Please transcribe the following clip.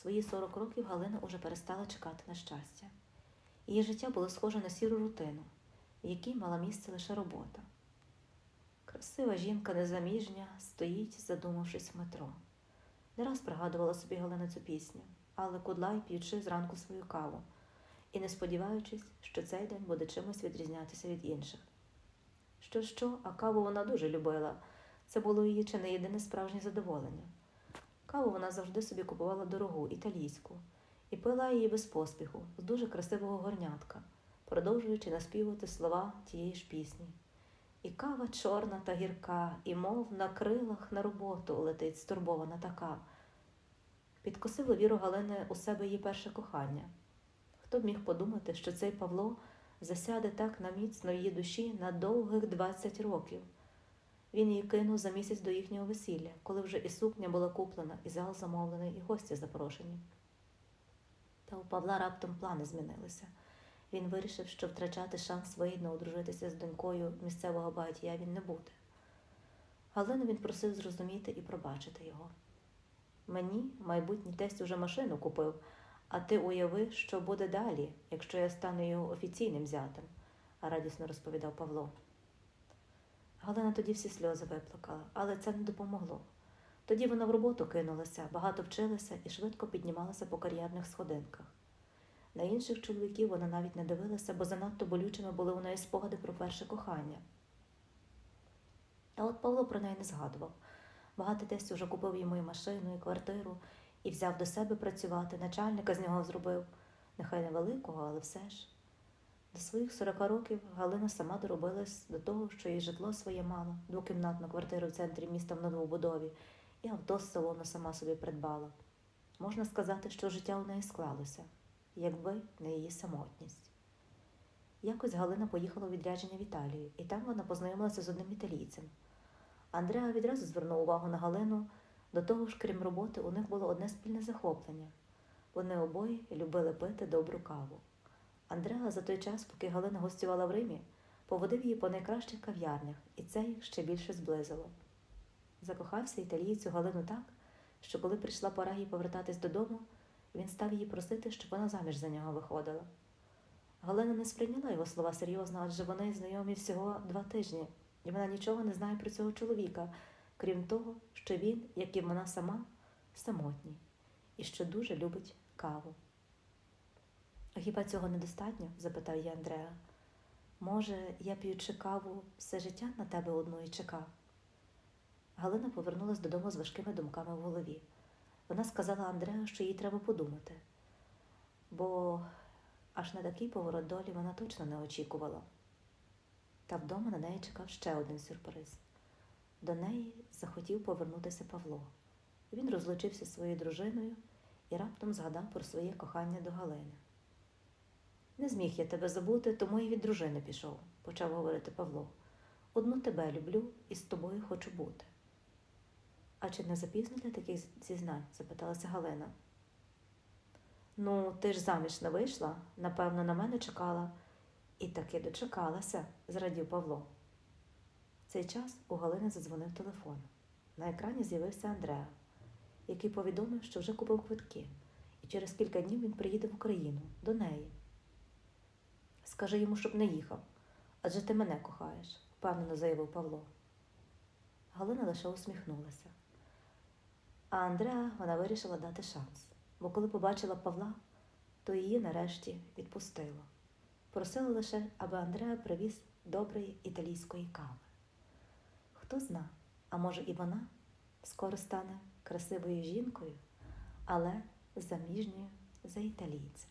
свої 40 років Галина уже перестала чекати на щастя. Її життя було схоже на сіру рутину, в якій мала місце лише робота. Красива жінка незаміжня стоїть, задумавшись в метро. Не раз пригадувала собі Галина цю пісню, але Кудлай, п'ючи зранку свою каву, і не сподіваючись, що цей день буде чимось відрізнятися від інших. Що що, а каву вона дуже любила. Це було її чи не єдине справжнє задоволення. Каву вона завжди собі купувала дорогу, італійську, і пила її без поспіху, з дуже красивого горнятка, продовжуючи наспівувати слова тієї ж пісні. І кава чорна та гірка, і мов на крилах на роботу летить стурбована така. Підкосило віру Галини у себе її перше кохання. Хто б міг подумати, що цей Павло засяде так на міцно її душі на довгих 20 років. Він її кинув за місяць до їхнього весілля, коли вже і сукня була куплена, і зал замовлений, і гості запрошені. Та у Павла раптом плани змінилися. Він вирішив, що втрачати шанс вигідно одружитися з донькою місцевого багатія він не буде. Галину він просив зрозуміти і пробачити його. Мені майбутній тесть уже машину купив, а ти уяви, що буде далі, якщо я стану його офіційним зятем, радісно розповідав Павло. Галина тоді всі сльози виплакала, але це не допомогло. Тоді вона в роботу кинулася, багато вчилася і швидко піднімалася по кар'єрних сходинках. На інших чоловіків вона навіть не дивилася, бо занадто болючими були у неї спогади про перше кохання. А от Павло про неї не згадував. Багатий тесть уже купив йому і машину, і квартиру, і взяв до себе працювати, начальника з нього зробив, нехай невеликого, але все ж. До своїх 40 років Галина сама доробилась до того, що їй житло своє мало, двокімнатну квартиру в центрі міста в новобудові, і авто з салону сама собі придбала. Можна сказати, що життя у неї склалося, якби не її самотність. Якось Галина поїхала у відрядження в Італію, і там вона познайомилася з одним італійцем. Андреа відразу звернув увагу на Галину. До того ж, крім роботи, у них було одне спільне захоплення. Вони обоє любили пити добру каву. Андреа за той час, поки Галина гостювала в Римі, поводив її по найкращих кав'ярнях, і це їх ще більше зблизило. Закохався італійцю Галину так, що коли прийшла пора їй повертатись додому, він став її просити, щоб вона заміж за нього виходила. Галина не сприйняла його слова серйозно, адже вони знайомі всього два тижні, і вона нічого не знає про цього чоловіка, крім того, що він, як і вона сама, самотній, і що дуже любить каву. Хіба цього недостатньо? запитав я Андреа. Може, я п'ючи каву все життя на тебе одну і чекав? Галина повернулась додому з важкими думками в голові. Вона сказала Андрею, що їй треба подумати, бо аж на такий поворот долі вона точно не очікувала. Та вдома на неї чекав ще один сюрприз. До неї захотів повернутися Павло. Він розлучився зі своєю дружиною і раптом згадав про своє кохання до Галини. Не зміг я тебе забути, тому і від дружини пішов, почав говорити Павло. Одну тебе люблю і з тобою хочу бути. А чи не запізно для таких зізнань? запиталася Галина. Ну, ти ж заміж не вийшла, напевно, на мене чекала. І таки дочекалася, зрадів Павло. В цей час у Галини задзвонив телефон. На екрані з'явився Андреа, який повідомив, що вже купив квитки, і через кілька днів він приїде в Україну до неї. Скажи йому, щоб не їхав, адже ти мене кохаєш, впевнено заявив Павло. Галина лише усміхнулася. А Андреа вона вирішила дати шанс, бо коли побачила Павла, то її нарешті відпустило. Просила лише, аби Андреа привіз доброї італійської кави. Хто зна, а може і вона скоро стане красивою жінкою, але заміжньою за італійцем.